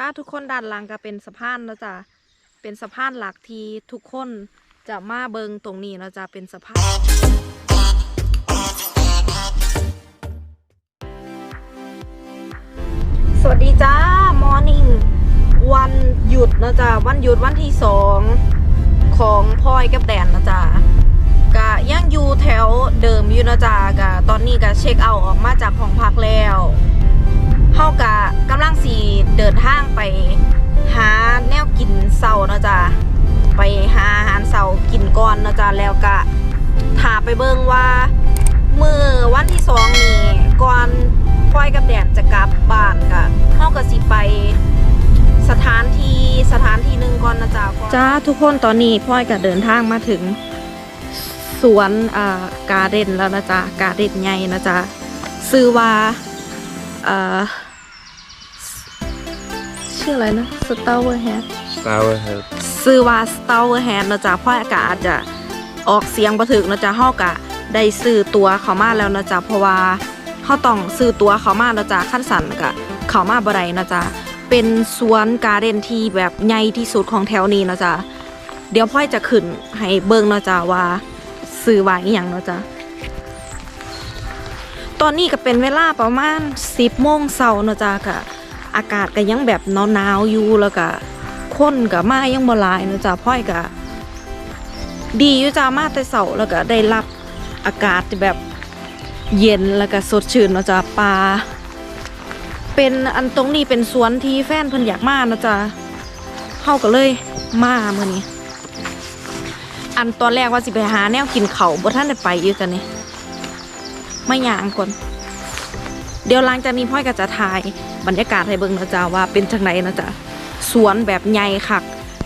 จ้าทุกคนด้านหลังก็เป็นสะพานแล้วจ้ะเป็นสะพานหลักที่ทุกคนจะมาเบิงตรงนี้แล้วจ้ะเป็นสะพานสวัสดีจ้ามอร์นิ่งวันหยุดนะจ๊ะวันหยุดวันที่สองของพลอยกับแดนนะจ๊ะกะยังอยู่แถวเดิมอยู่นะจ๊ะกะตอนนี้กะเช็คเอาท์ออกมาจากห้องพักแล้ว เฮากะกำลังสีเดินทางไปหาแนวกินเสาเนาะจ๊ะไปหาอาหารเสากินก่อนเนาะจ๊ะแล้วกะถาไปเบิ่งว่ามือวันที่สองนี่ก่อนพลอยกับแดนจะกลับบ้านกะเฮาก็สิไปสถานที่สถานที่หนึ่งก่อนนะจ๊ะจ้าทุกคนตอนนี้พลอยก็เดินทางมาถึง สวนอ่าการ์เด้นแล้วนะจ๊ะการ์เด้นใหญ่นะจ๊ะชื่อว่าเอ่อ ชื่ออะไรนะ Stower Head Sour Head ซื้อว่า Stower Head นะจ๊ะเพราะอากาศอาจจะออกเสียงบ่ถึกนะจ๊ะเฮากะได้ซื้อตัวเขามาแล้วนะจ๊ะเพราะว่าเฮาต้องซื้อตัวเขามานะจ๊ะขั้นสันกะเขามาบ่ได้นะจ๊ะเป็นสวนการ์เด้นที่แบบใหญ่ที่สุดของแถวนี้นะจ๊ะเดี๋ยวพ่อยจะขึ้นให้เบิ่งนะจ๊ะว่าซื้อว่าอีหยังนะจ๊ะตอนนี้ก็เป็นเวลาประมาณ 10โมงเช้านะจ๊ะกะ อากาศก็ยังแบบหนาวๆอยู่แล้วก็คนกับมายังบ่หลายนะจ๊ะพ่อยกะดีอยู่จ้ามาแต่เสาแล้วก็ได้รับอากาศแบบเย็นแล้วก็สดชื่นเนะจ๊ะปลาเป็นอันตรงนี้เป็นสวนที่แฟนเพิ่นอยากมานะจ๊ะเฮาก็เลยมาเมื้อนี้ อันตอนแรกว่าสิไปหาแนวกินเขาบ่ทันได้ไปอยู่จ้ะนี่ไม่ย่างก่อน เดี๋ยวหลังจากนี้พ่อยก็จะถ่ายบรรยากาศให้เบิ่งนะจ๊ะว่าเป็นจังไดนะจ๊ะสวนแบบใหญ่คัก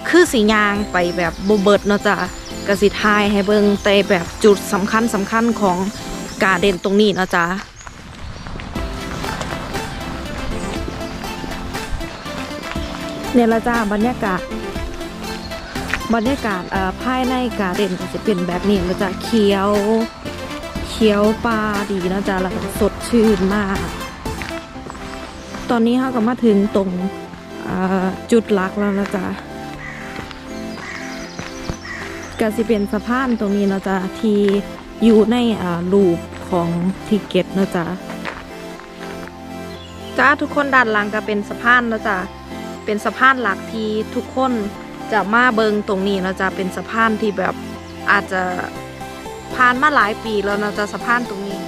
คือสียางไปแบบโบเบิดเนาะจ้ะกสิทายให้เบิงแต่แบบจุดสำคัญสำคัญของกาเด่นตรงนี้เนาะจ้ะเนี่ยละจ้าบรรยากาศ บรรยากาศภายในกาเด่นก็จะเป็นแบบนี้นะจ๊ะเขียว เขียวปลาดีนะจ๊ะแล้วก็สดชื่นมาก ตอนนี้เราก็มาถึงตรงจุดหลักแล้วนะจ๊ะก็สิเป็นสะพานตรงนี้นะจ๊ะที่อยู่ในรูปของทิเก็ตนะจ๊ะจ้าทุกคนด้านหลังก็เป็นสะพานนะจ๊ะเป็นสะพานหลักที่ทุกคนจะมาเบิงตรงนี้นะจ๊ะเป็นสะพานที่แบบอาจจะผ่านมาหลายปีแล้วนะจ๊ะสะพานตรงนี้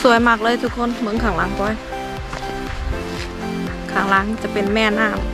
สวยมากเลยทุกคนเมืองข้างหลังก้อยข้างหลังจะเป็นแม่น้ำ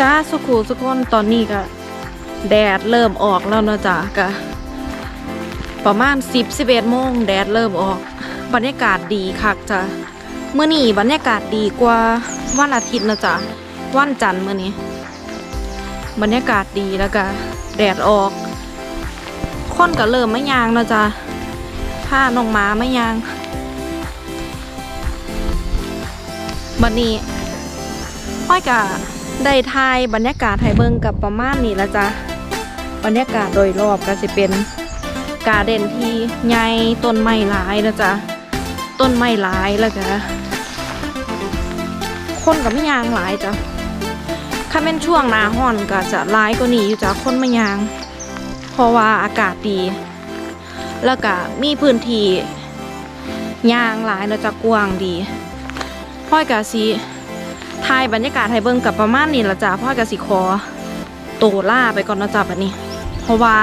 จ้าสุขุสุกคนตอนนี้ก็แดดเริ่มออกแล้วนะจ้ะก็ประมาณ 10 11โมงแดดเริ่มออก บรรยากาศดีคักจ้ะเมื่อนี้บรรยากาศดีกว่าวันอาทิตย์นะจ้ะวันจันทร์เมื่อนี้ บรรยากาศดีแล้วก็แดดออกคนก็เริ่มไม่ยางนะจ้ะผ้าน้องหมาไม่ยางบัดนี้ค่อยกะ ได้ทายบรรยากาศให้เบิงกับประมาณนี้ละจ้ะบรรยากาศโดยรอบก็จะเป็นการเด่นที่ใหญ่ต้นไม้หลายนะจ๊ะต้นไม้หลายแล้วก็คนกับไม่ยางหลายจ้ะถ้าเป็นช่วงหนาห้อนก็จะร้ายกว่านี้อยู่จากคนมายาง เพราะว่าอากาศดี แล้วก็มีพื้นที่ยางหลายแล้วจะกว้างดีพ่อยกะสิ ถ่ายบรรยากาศให้เบิ่งกับประมาณนี้ละจ้ะพ่อยกะสิขอโตวล่าไปก่อนนะจ้ะบัดนี้ เพราะว่า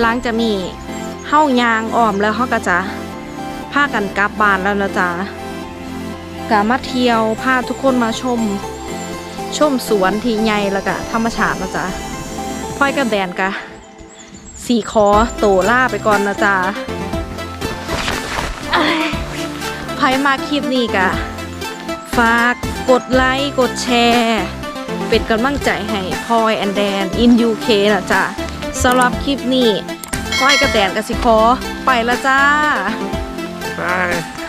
หลังจะมีเฮ้ายางอ้อมแล้วเขาก็จะพากันกลับบ้านแล้วนะจ๊ะกะมาเที่ยวพาทุกคนมาชม ชมสวนที่ใหญ่แล้วก็ธรรมชาตินะจ๊ะพ่อยกับแดนกะสี่คอโตล่าไปก่อนนะจ๊ะเอ้ยมาคลิปนี้กะ ฝากกดไลค์ กดแชร์ เป็นกำลังใจให้พลอยแอนแดนอินยูเคนะจ๊ะสำหรับคลิปนี้พลอยกับแดนกับสิคอไปละจ้าไป